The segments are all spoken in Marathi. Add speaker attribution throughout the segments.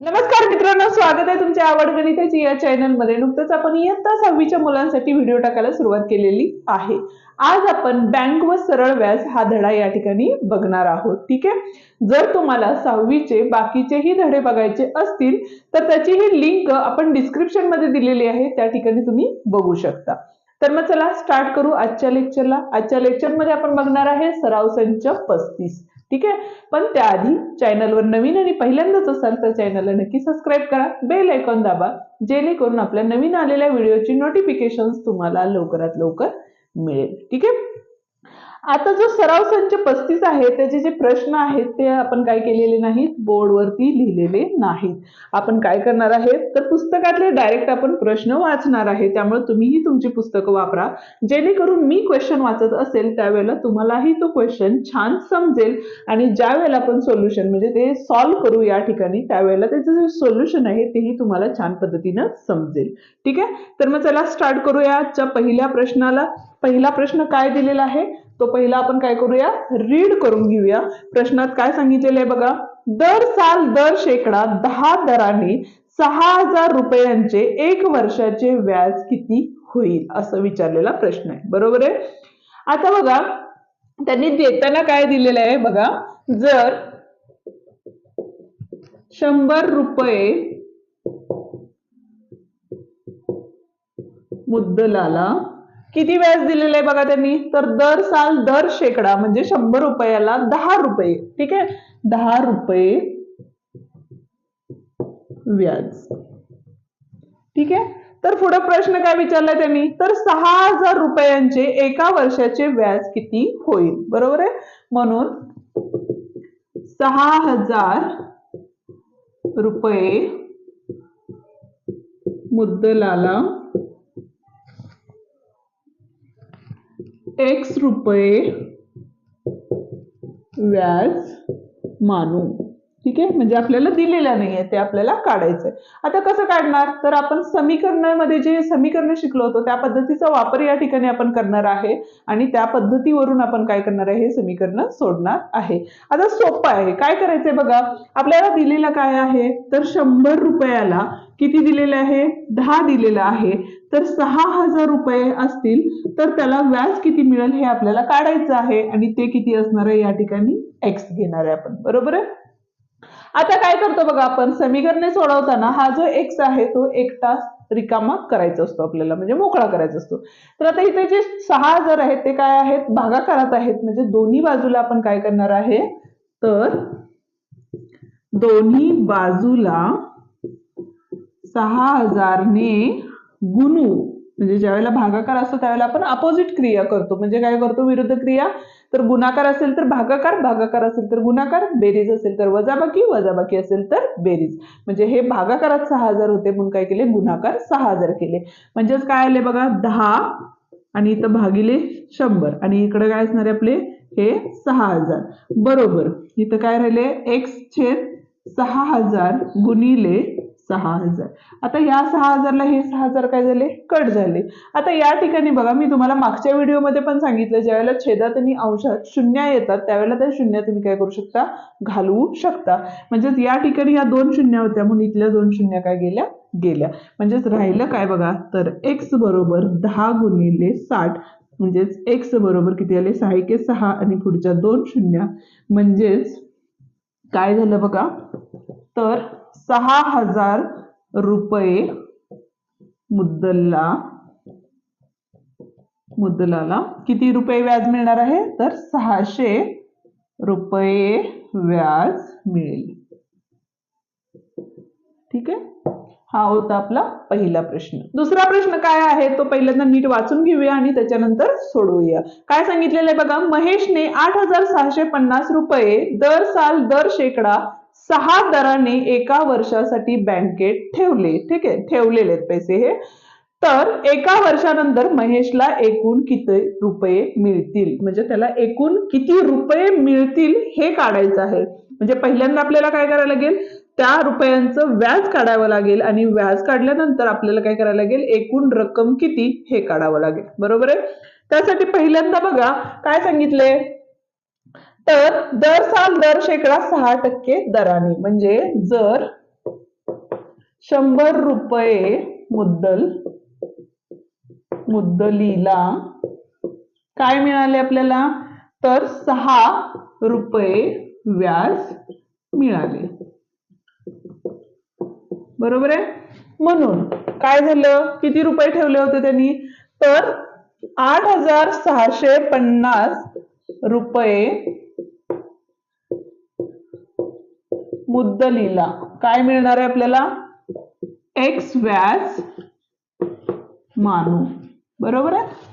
Speaker 1: नमस्कार मित्रांनो स्वागत आहे तुमच्या आवड गणिताची या चॅनलमध्ये. नुकतंच आपण इयत्ता सहावीच्या मुलांसाठी व्हिडिओ टाकायला सुरुवात केलेली आहे. आज आपण बँक व सरळ व्याज हा धडा या ठिकाणी बघणार आहोत. ठीक आहे? जर तुम्हाला सहावीचे बाकीचेही धडे बघायचे असतील तर त्याची ही लिंक आपण डिस्क्रिप्शनमध्ये दिलेली आहे. त्या ठिकाणी तुम्ही बघू शकता. तर मग चला स्टार्ट करू आजच्या लेक्चरला आजच्या लेक्चरमध्ये आपण बघणार आहे सराव संच पस्तीस. ठीक आहे? पण त्याआधी चॅनलवर नवीन आणि पहिल्यांदाच असाल तर चॅनलला नक्की सबस्क्राईब करा. बेल आयकॉन दाबा जेणेकरून आपल्या नवीन आलेल्या व्हिडिओची नोटिफिकेशन तुम्हाला लवकरात लवकर मिळेल. ठीक आहे? आता जो सराव संच पस्तीस आहे त्याचे जे प्रश्न आहेत ते आपण काय केलेले नाहीत बोर्डवरती लिहिलेले नाहीत. आपण काय करणार आहेत? तर पुस्तकातले डायरेक्ट आपण प्रश्न वाचणार आहे त्यामुळे तुम्हीही तुमची पुस्तकं वापरा. जेणेकरून मी क्वेश्चन वाचत असेल त्यावेळेला तुम्हालाही तो क्वेश्चन छान समजेल आणि ज्या वेळेला आपण सोल्युशन म्हणजे ते सॉल्व्ह करू या ठिकाणी त्यावेळेला त्याचं जे सोल्युशन आहे तेही तुम्हाला छान पद्धतीनं समजेल. ठीक आहे? तर मग चला स्टार्ट करूया आजच्या पहिल्या प्रश्नाला. पहिला प्रश्न काय दिलेला आहे? तो पहिला आपण काय करूया? रीड करून घेऊया. प्रश्नात काय सांगितलेलं आहे बघा? दर साल दर शेकडा दहा दराने सहा हजार रुपयांचे एक वर्षाचे व्याज किती होईल? असं विचारलेला प्रश्न आहे. बरोबर आहे? आता बघा त्यांनी देताना काय दिलेलं आहे बघा? जर शंभर रुपये मुद्दलाला किती व्याज दिलेलं आहे बघा त्यांनी? तर दर साल दर शेकडा म्हणजे शंभर रुपयाला दहा रुपये. ठीक आहे? दहा रुपये व्याज. ठीक आहे? तर पुढे प्रश्न काय विचारलाय त्यांनी? तर सहा हजार रुपयांचे एका वर्षाचे व्याज किती होईल? बरोबर आहे? म्हणून सहा हजार रुपये मुद्दलाला एक्स रुपये व्याज मानू. ठीक आहे? म्हणजे आपल्याला दिलेलं नाहीये ते आपल्याला काढायचंय. आता कसं काढणार? तर आपण समीकरणामध्ये जे समीकरण शिकलो होतो त्या पद्धतीचा वापर या ठिकाणी आपण करणार आहे आणि त्या पद्धतीवरून आपण काय करणार आहे? हे समीकरण सोडणार आहे. आता सोपं आहे. काय करायचंय बघा? आपल्याला दिलेलं काय आहे? तर शंभर रुपयाला किती दिलेलं आहे? दहा दिलेलं आहे. तर सहा हजार रुपये असतील तर त्याला व्याज किती मिळेल हे आपल्याला काढायचं आहे आणि ते किती असणार आहे? या ठिकाणी एक्स घेणार आहे आपण. बरोबर आहे? आता काय करतो बघा आपण? समीकरणे सोडवताना हा जो एक्स आहे तो एकटा रिकामा करायचा असतो आपल्याला म्हणजे मोकळा करायचा असतो. तर आता इथे जे सहा हजार आहेत ते काय आहेत? भागाकारात आहेत. म्हणजे दोन्ही बाजूला आपण काय करणार आहे? तर दोन्ही बाजूला सहा हजारने गुणू. म्हणजे ज्यावेळेला भागाकार असतो त्यावेळेला आपण अपोजिट क्रिया करतो. म्हणजे काय करतो? विरुद्ध क्रिया. तर गुणाकार असेल तर भागाकार भागाकार असेल तर गुणाकार बेरीज असेल तर वजाबाकी वजाबाकी असेल तर बेरीज. म्हणजे हे भागाकारात सहा हजार होते म्हणून काय केले? गुणाकार सहा हजार केले. म्हणजेच काय आले बघा? दहा आणि इथं भागिले शंभर. आणि इकडे काय असणारे आपले? हे सहा हजार. बरोबर. इथं काय राहिले? एक्स छेद सहा हजार गुणिले सहा हजार. आता या सहा हजारला हे सहा हजार काय झाले? कट झाले. आता या ठिकाणी बघा मी तुम्हाला मागच्या व्हिडिओमध्ये पण सांगितलं ज्यावेळेला छेदात आणि अंशात शून्य येतात त्यावेळेला त्या शून्य तुम्ही काय करू शकता? घालवू शकता. म्हणजेच या ठिकाणी या दोन शून्य होत्या म्हणून इथल्या दोन शून्य काय गेल्या? गेल्या. म्हणजेच राहिलं काय बघा? तर एक्स बरोबर दहा गुणिले साठ. म्हणजेच एक्स बरोबर किती आले? सहा एके सहा आणि पुढच्या दोन शून्य. म्हणजेच काय झालं बघा? तर सहा हजार रुपये मुद्दलला मुद्दलाला किती रुपये व्याज मिळणार आहे? तर सहाशे रुपये व्याज मिळेल. ठीक आहे? हा होता आपला पहिला प्रश्न. दुसरा प्रश्न काय आहे? तो पहिल्यांदा नीट वाचून घेऊया आणि त्याच्यानंतर सोडवूया. काय सांगितलेलं आहे बघा महेशने आठ हजार सहाशे पन्नास रुपये दर साल दर शेकडा सहा दराने एका वर्षासाठी बँकेत ठेवले. ठीक आहे? ठेवलेले आहेत पैसे हे. तर एका वर्षानंतर महेशला एकूण किती रुपये मिळतील? म्हणजे त्याला एकूण किती रुपये मिळतील हे काढायचं आहे. म्हणजे पहिल्यांदा आपल्याला काय करायला लागेल? त्या रुपयांचं व्याज काढावं लागेल आणि व्याज काढल्यानंतर आपल्याला काय करायला लागेल? एकूण रक्कम किती हे काढावं लागेल. बरोबर आहे? त्यासाठी पहिल्यांदा बघा काय सांगितले तर दर साल दर शेकडा सहा टक्के दराने. म्हणजे जर शंभर रुपये मुद्दल मुद्दलीला काय मिळाले आपल्याला? तर सहा रुपये व्याज मिळाले. बरोबर आहे? म्हणून काय झालं? किती रुपये ठेवले होते त्यांनी? तर आठ हजार सहाशे पन्नास रुपये मुद्दलीला. काय मिळणार आहे आपल्याला? एक्स व्याज मानू. बरोबर आहे?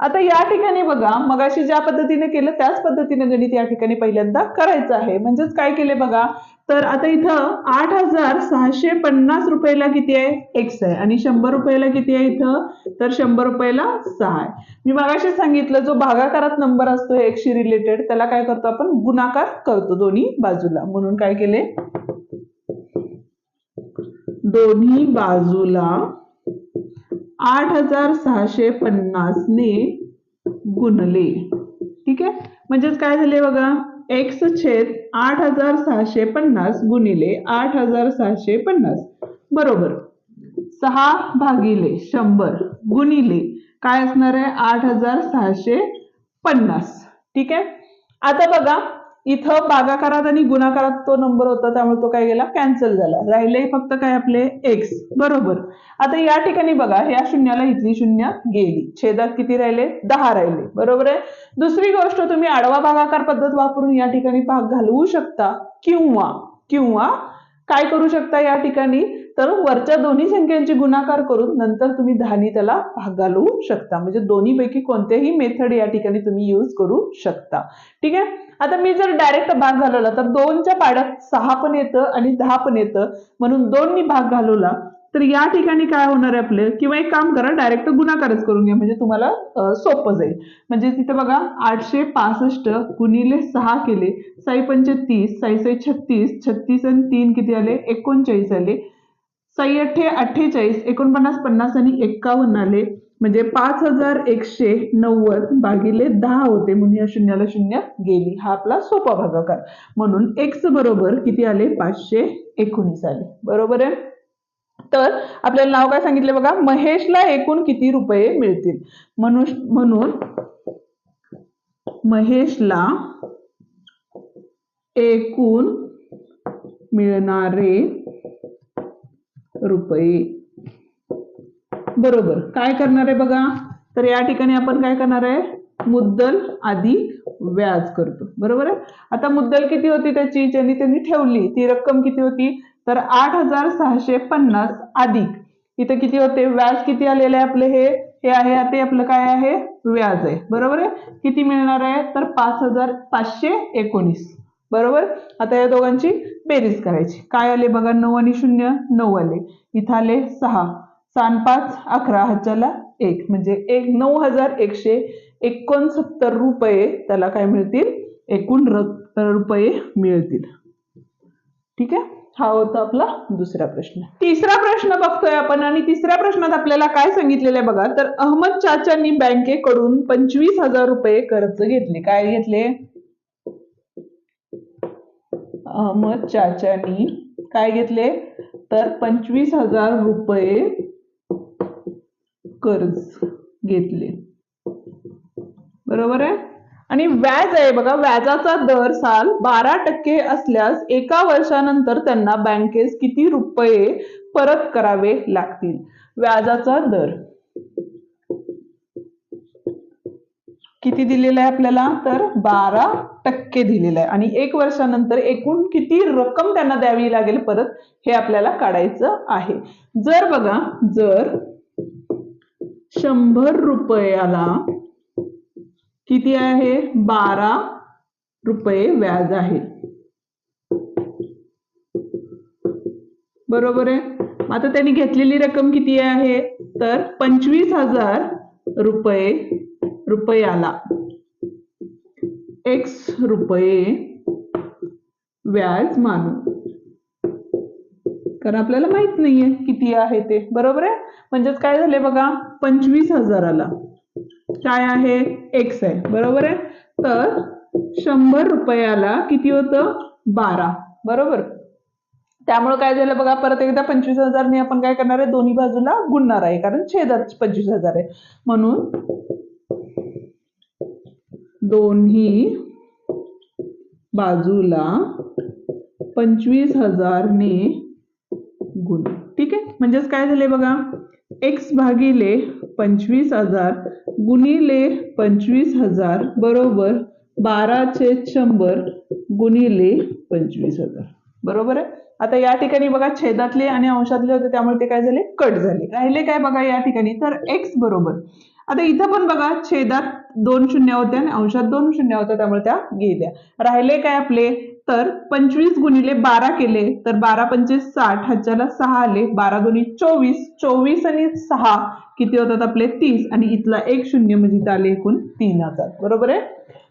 Speaker 1: आता या ठिकाणी बघा मगाशी ज्या पद्धतीने केलं त्याच पद्धतीने गणित या ठिकाणी पहिल्यांदा करायचं आहे. म्हणजेच काय केले बघा? तर आता इथं आठ हजार सहाशे पन्नास रुपयाला किती आहे? एक्स आहे. आणि शंभर रुपयाला किती आहे इथं? तर शंभर रुपयाला सहा आहे. मी मागाशी सांगितलं जो भागाकारात नंबर असतो एकशी रिलेटेड त्याला काय करतो आपण? गुणाकार करतो दोन्ही बाजूला. म्हणून काय केले? दोन्ही बाजूला आठ हजार सहाशे पन्नासने गुणले. ठीक आहे? म्हणजेच काय झाले बघा? एक्स छेद आठ हजार सहाशे पन्नास गुणिले आठ हजार सहाशे पन्नास. बरोबर. सहा भागिले शंभर गुणिले काय असणार आहे? आठ हजार सहाशे पन्नास. ठीक आहे? आता बघा. इथं भागाकारात आणि गुणाकारात तो नंबर होता त्यामुळे तो काय गेला? कॅन्सल झाला. राहिले फक्त काय आपले एक्स बरोबर. आता या ठिकाणी बघा या शून्याला इथली शून्य गेली. छेदात किती राहिले? दहा राहिले. बरोबर आहे? दुसरी गोष्ट तुम्ही आडवा भागाकार पद्धत वापरून या ठिकाणी भाग घालवू शकता किंवा किंवा काय करू शकता या ठिकाणी? तर वरच्या दोन्ही संख्यांची गुणाकार करून नंतर तुम्ही दहानी त्याला भाग घालवू शकता. म्हणजे दोन्हीपैकी कोणतेही मेथड या ठिकाणी तुम्ही यूज करू शकता. ठीक आहे? आता मी जर डायरेक्ट भाग घालवला तर दोनच्या पाड्यात सहा पण येतं आणि दहा पण येतं. म्हणून दोन मी भाग घालवला तर या ठिकाणी काय होणार आहे आपले? किंवा एक काम करा डायरेक्ट गुणाकारच करून घ्या. म्हणजे तुम्हाला सोपं जाईल. म्हणजे तिथे बघा आठशे पासष्ट गुणिले सहा केले साई पंचे तीस साई साई छत्तीस छत्तीस आणि तीन किती आले? एकोणचाळीस आले. सय्यठे अठ्ठेचाळीस एकोणपन्नास पन्नास आणि एक्कावन्न आले. म्हणजे पाच हजार एकशे नव्वद भागिले दहा होते म्हणून या शून्याला शून्य गेली. हा आपला सोपा भागाकार. म्हणून एक्स बरोबर किती आले? पाचशे एकोणीस आले. बरोबर आहे? तर आपल्याला नाव काय सांगितले बघा? महेशला एकूण किती रुपये मिळतील? म्हणून म्हणून महेशला एकूण मिळणारे रुपये. बरोबर. काय करणार आहे बघा? तर या ठिकाणी आपण काय करणार आहे? मुद्दल आधी व्याज करतो. बरोबर आहे? आता मुद्दल किती होती त्याची? ज्यांनी त्यांनी ठेवली ती रक्कम किती होती? तर आठ हजार सहाशे पन्नास अधिक. इथं किती होते? व्याज किती आलेले आहे आपले हे? हे आहे ते आपलं काय आहे? व्याज आहे. बरोबर आहे? किती मिळणार आहे? तर पाच हजार पाचशे एकोणीस. बरोबर? आता या दोघांची बेरीज करायची. काय आले बघा? नऊ आणि शून्य नऊ आले. इथं आले सहा. सान पाच अकरा हजारला एक. म्हणजे एक नऊ हजार एकशे एकोणसत्तर रुपये त्याला काय मिळतील? एकूण रुपये मिळतील. ठीक आहे? हा होता आपला दुसरा प्रश्न. तिसरा प्रश्न बघतोय आपण आणि तिसऱ्या प्रश्नात आपल्याला काय सांगितलेलं आहे बघा? तर अहमद चाचांनी बँकेकडून पंचवीस हजार रुपये कर्ज घेतले. काय घेतले? अहमद चाचानी काय घेतले? तर पंचवीस हजार रुपये कर्ज घेतले. बरोबर आहे? आणि व्याज आहे बघा व्याजाचा दर साल बारा टक्के असल्यास एका वर्षानंतर त्यांना बँकेस किती रुपये परत करावे लागतील? व्याजाचा दर. किती दिलेलं आहे आपल्याला? तर बारा टक्के दिलेलं आहे. आणि एक वर्षानंतर एकूण किती रक्कम त्यांना द्यावी लागेल परत हे आपल्याला काढायचं आहे. जर बघा जर शंभर रुपयाला किती आहे? बारा रुपये व्याज आहे. बरोबर आहे? आता त्यांनी घेतलेली रक्कम किती आहे? तर पंचवीस हजार रुपये रुपयाला. एक्स रुपये व्याज मानू. कारण आपल्याला माहीत नाहीये किती आहे ते. बरोबर आहे? म्हणजेच काय झाले बघा? पंचवीस हजाराला. काय आहे? एक्स आहे. बरोबर आहे? तर शंभर रुपयाला किती होतं? बारा. बरोबर? त्यामुळे काय झालं बघा? परत एकदा पंचवीस हजारने आपण काय करणार आहे? दोन्ही बाजूला गुणणार आहे. कारण छेदात पंचवीस हजार आहे. म्हणून दोन्ही बाजूला पंचवीस हजारने गुण. ठीक आहे? म्हणजेच काय झाले बघा? एक्स भागिले पंचवीस हजार गुणिले पंचवीस हजार बरोबर बारा शंभर गुणिले पंचवीस हजार बरोबर आहे? आता या ठिकाणी बघा छेदातले आणि अंशातले होते त्यामुळे ते काय झाले? कट झाले. राहिले काय बघा या ठिकाणी? तर एक्स बरोबर. आता इथं पण बघा छेदात दोन शून्य होत्या आणि अंशात दोन शून्य होत्या त्यामुळे त्या गेल्या राहिले काय आपले? तर पंचवीस गुणिले बारा केले तर बारा पंचवीस साठ ह्याच्याला सहा आले बारा दोन्ही चोवीस चोवीस आणि सहा किती होतात आपले? तीस. आणि इथला एक शून्य म्हणजे इथं आले एकूण तीन हजार. बरोबर आहे?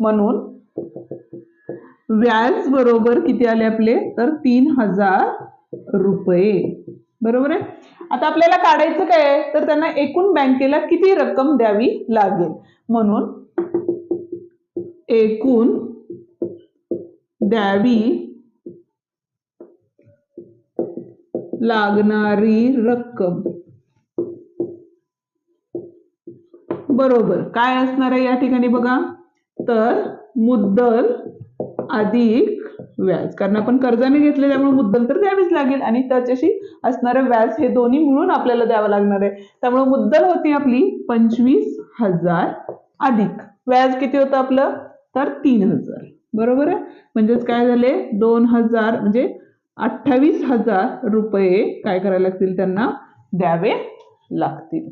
Speaker 1: म्हणून व्याज बरोबर किती आले आपले? तर तीन हजार रुपये. बरोबर आहे? आता आपल्याला काढायचं काय आहे? तर त्यांना एकूण बँकेला किती रक्कम द्यावी लागेल? म्हणून एकूण द्यावी लागणारी रक्कम. बरोबर. काय असणार आहे या ठिकाणी बघा? तर मुद्दल अधिक व्याज. कारण आपण कर्जाने घेतले त्यामुळे मुद्दल तर द्यावीच लागेल आणि त्याच्याशी असणारं व्याज हे दोन्ही मिळून आपल्याला द्यावं लागणार आहे. त्यामुळे मुद्दल होती आपली पंचवीस हजार अधिक. व्याज किती होतं आपलं? तर तीन हजार. बरोबर आहे? म्हणजेच काय झाले? दोन हजार म्हणजे अठ्ठावीस हजार रुपये काय करायला लागतील? त्यांना द्यावे लागतील.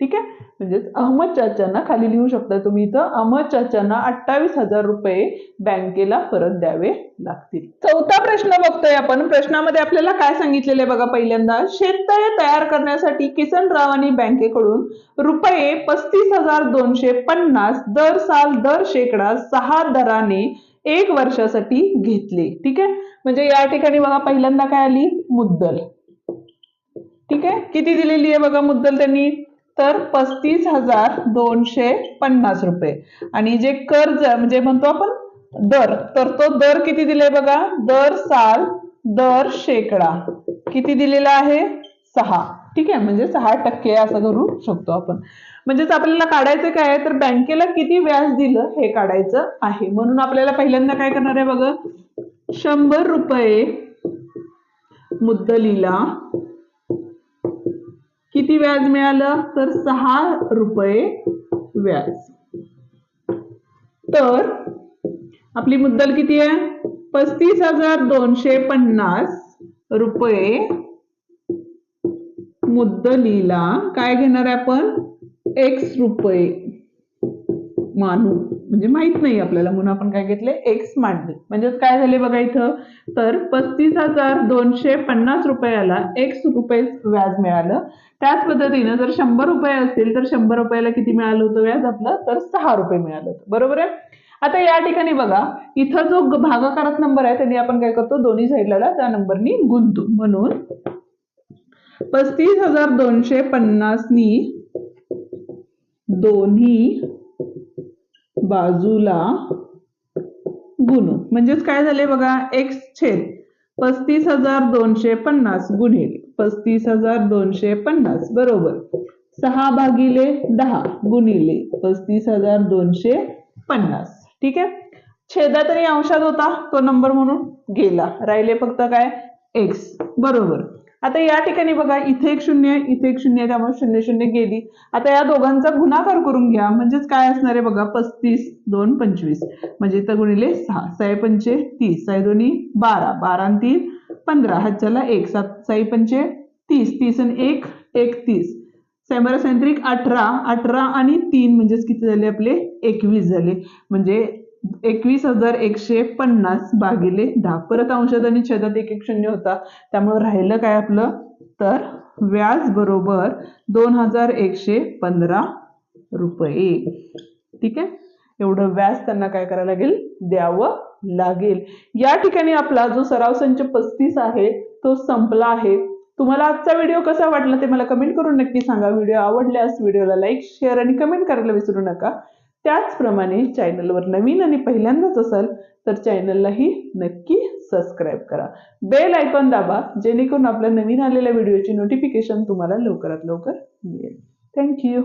Speaker 1: ठीक आहे? म्हणजेच अहमद चाचांना खाली लिहू शकता तुम्ही इथं. अहमद चाचांना अठ्ठावीस हजार रुपये बँकेला परत द्यावे लागतील. चौथा प्रश्न बघतोय आपण. प्रश्नामध्ये आपल्याला काय सांगितलेले बघा पहिल्यांदा? शेततळे तयार करण्यासाठी किसन आणि बँकेकडून रुपये पस्तीस हजार दोनशे पन्नास दर साल दर शेकडा सहा दराने एक वर्षासाठी घेतले. ठीक आहे? म्हणजे या ठिकाणी बघा पहिल्यांदा काय आली? मुद्दल. ठीक आहे? किती दिलेली आहे बघा मुद्दल त्यांनी? तर पस्तीस हजार दोनशे पन्नास रुपये. आणि जे कर्ज म्हणजे म्हणतो आपण दर तर तो दर किती दिलाय बघा? दर साल दर शेकडा. किती दिलेला आहे? सहा. ठीक आहे? म्हणजे सहा टक्के असं करू शकतो आपण. म्हणजेच आपल्याला काढायचं काय आहे? तर बँकेला किती व्याज दिलं हे काढायचं आहे. म्हणून आपल्याला पहिल्यांदा काय करणार आहे बघा? शंभर रुपये मुद्दलीला किती व्याज मिळालं? तर सहा रुपये व्याज. तर आपली मुद्दल किती आहे? पस्तीस हजार दोनशे पन्नास रुपये मुद्दलीला काय घेणार आहे आपण? एक्स रुपये मानू. म्हणजे माहीत नाही आपल्याला म्हणून आपण काय घेतले? एक्स मांडले. म्हणजेच काय झाले बघा इथं? तर पस्तीस हजार दोनशे पन्नास रुपयाला एक्स रुपये व्याज मिळालं. त्याच पद्धतीनं जर शंभर रुपये असतील तर शंभर रुपयाला किती मिळालं होतं व्याज आपलं? तर सहा रुपये मिळालं होतं. बरोबर आहे? आता या ठिकाणी बघा इथं जो ग- भागाकारात नंबर आहे त्यांनी आपण काय करतो? दोन्ही साईडला त्या नंबरनी गुंतू. म्हणून पस्तीस हजार दोनशे पन्नासनी दोन्ही बाजूला गुणू. म्हणजेच काय झाले बघा? एक्स छेद पस्तीस हजार दोनशे पन्नास गुणिले पस्तीस हजार दोनशे पन्नास. बरोबर. सहा भागिले दहा गुणिले पस्तीस हजार दोनशे पन्नास. ठीक आहे? छेदात आणि अंशात होता तो नंबर म्हणून गेला. राहिले फक्त काय? एक्स बरोबर. आता या ठिकाणी बघा इथे एक शून्य इथे एक शून्य त्यामुळे शून्य शून्य गेली. आता या दोघांचा गुणाकार करून घ्या. म्हणजेच काय असणार आहे बघा पस्तीस दोन पंचवीस. म्हणजे इथं गुणिले सहा. साई पंचे तीस. साई दोन्ही बारा. बारा आणि तीन पंधरा. ह्याच्याला एक. सात साई पंचे तीस. तीस आणि एक एकतीस सॅमरा सैंत्रिक अठरा. अठरा आणि तीन म्हणजेच किती झाले आपले? एकवीस झाले. म्हणजे एकवीस हजार एकशे पन्नास भागिले दहा. परत अंशात आणि छेदात एक एक शून्य होता. त्यामुळे राहिलं काय आपलं? तर व्याज बरोबर दोन हजार एकशे पंधरा रुपये. ठीक आहे? एवढं व्याज त्यांना काय करायला लागेल? द्यावं लागेल. या ठिकाणी आपला जो सराव संच पस्तीस आहे तो संपला आहे. तुम्हाला आजचा व्हिडिओ कसा वाटला ते मला कमेंट करून नक्की सांगा. व्हिडिओ आवडल्यास व्हिडिओला लाईक शेअर आणि कमेंट करायला विसरू नका. त्याचप्रमाणे चॅनलवर नवीन आणि पहिल्यांदाच असाल तर चॅनललाही नक्की सबस्क्राईब करा. बेल आयकॉन दाबा जेणेकरून आपल्या नवीन आलेल्या व्हिडिओची नोटिफिकेशन तुम्हाला लवकरात लवकर मिळेल. थँक्यू